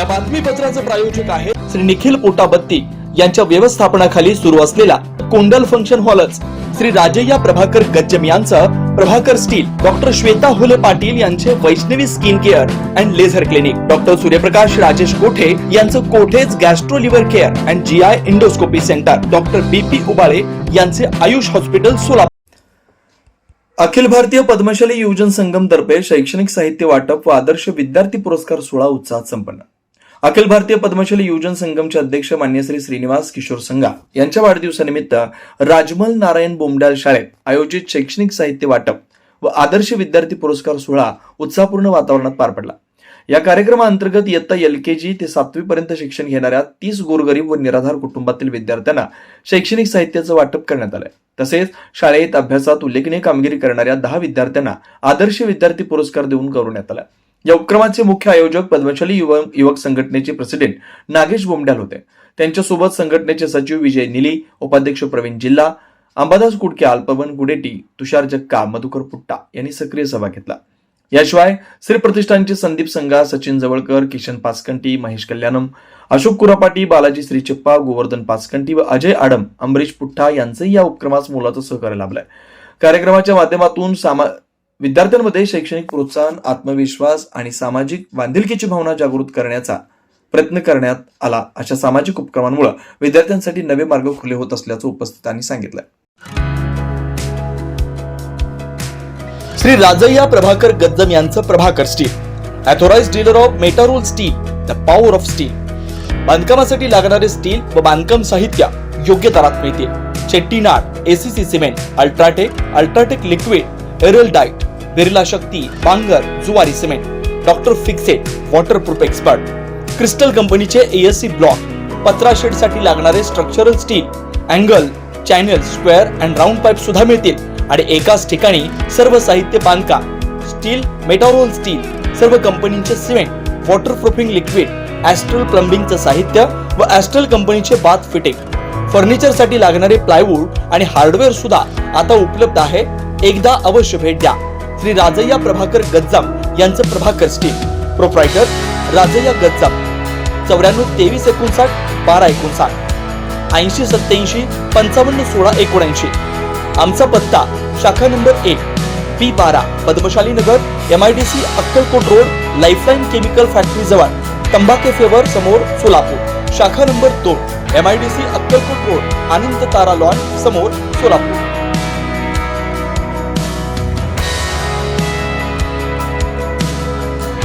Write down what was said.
या बातमीपत्राचे प्रायोजक आहे श्री निखिल पोटाबत्ती यांच्या व्यवस्थापनाखाली सुरू असलेला कोंडल फंक्शन हॉलच. श्री राजय्या प्रभाकर गज्जम यांचं प्रभाकर स्टील डॉक्टर श्वेता होले पाटील यांचे Vaishnavi skin care and laser clinic. Doctor Suryaprakash Rajesh Kothe यांचं Kothe's gastro liver care and G I endoscopy centre. Doctor B P Ubale यांचे आयुष हॉस्पिटल सोलापूर. अखिल भारतीय पद्मशाली युवजन संगम तर्फे शैक्षणिक साहित्य वाटप व आदर्श विद्यार्थी पुरस्कार सोहळा उत्साहात संपन्न. अखिल भारतीय पद्मशाली युवजन संगमचे अध्यक्ष मान्य श्री श्रीनिवास किशोर संघा यांच्या वाढदिवसानिमित्त राजमल नारायण बोमडाल शाळेत आयोजित शैक्षणिक साहित्य वाटप व आदर्श विद्यार्थी पुरस्कार सोहळा उत्साहपूर्ण वातावरणात पार पडला. या कार्यक्रमाअंतर्गत इयत्ता एल के जी ते सातवी पर्यंत शिक्षण घेणाऱ्या तीस गोरगरीब व निराधार कुटुंबातील विद्यार्थ्यांना शैक्षणिक साहित्याचं वाटप करण्यात आलंय. तसेच शाळेत अभ्यासात उल्लेखनीय कामगिरी करणाऱ्या दहा विद्यार्थ्यांना आदर्श विद्यार्थी पुरस्कार देऊन गौरवण्यात आला. या उपक्रमाचे मुख्य आयोजक पद्मशाली युवक युवक संघटनेचे प्रेसिडेंट नागेश बोमड्याल होते. त्यांच्यासोबत संघटनेचे सचिव विजय निली उपाध्यक्ष प्रवीण जिल्हा अंबादास कुडक्याल पवन गुडेटी तुषार जक्का मधुकर पुट्टा यांनी सक्रिय सभा घेतला. याशिवाय श्री प्रतिष्ठानचे संदीप संघा सचिन जवळकर किशन पाचकंटी महेश कल्याणम अशोक कुरापाटी बालाजी श्रीचप्पा गोवर्धन पाचकंटी व अजय आडम अमरीश पुठ्ठा यांचंही या उपक्रमास मोलाचं सहकार्य लाभलंय. कार्यक्रमाच्या माध्यमातून सामा विद्यार्थ्यांमध्ये शैक्षणिक प्रोत्साहन आत्मविश्वास आणि सामाजिक बांधिलकीची भावना जागृत करण्याचा प्रयत्न करण्यात आला अशा सामाजिक उपक्रमांमुळे विद्यार्थ्यांसाठी नवे मार्ग खुले होत असल्याचं उपस्थितांनी सांगितलं. श्री राजय्या प्रभाकर गद्दम यांचं Prabhakar steel authorised dealer of Metarol steel the power of steel बांधकामासाठी लागणारे स्टील व बांधकाम साहित्य योग्य दरात मिळतील. Chettinad ACC cement UltraTech UltraTech liquid एरल diet Birla Shakti Bangur Zuari cement doctor fixit waterproof expert crystal कंपनीचे एएससी ब्लॉक पत्रा शेडसाठी लागणारे structural steel angle channel square and round pipe सुद्धा मिळतील. आणि एकाच ठिकाणी सर्व साहित्य बांधकाम स्टील मेटारोल स्टील सर्व कंपनीचे सिमेंट वॉटरप्रूफिंग लिक्विड ॲस्ट्रल प्लंबिंगचं साहित्य व ॲस्ट्रल कंपनीचे बाथ फिटिंग फर्निचरसाठी लागणारे प्लायवूड आणि हार्डवेअर सुद्धा आता उपलब्ध आहे. एकदा अवश्य भेट द्या. श्री राजय्या प्रभाकर गज्जाम यांचं प्रभाकर स्टील प्रोप्रायटर राजय्या गज्जाम. चौऱ्याण्णव तेवीस एकोणसाठ बारा एकोणसाठ. ऐंशी सत्याऐंशी पंचावन्न सोळा एकोणऐंशी. आमचा पत्ता शाखा नंबर एक पी बारा Padmashali Nagar M I D C Akkalkot road lifeline chemical factory जवळ तंबाखे फेवर समोर सोलापूर. शाखा नंबर दोन M I D C Akkalkot road Anand Tara lawn समोर सोलापूर.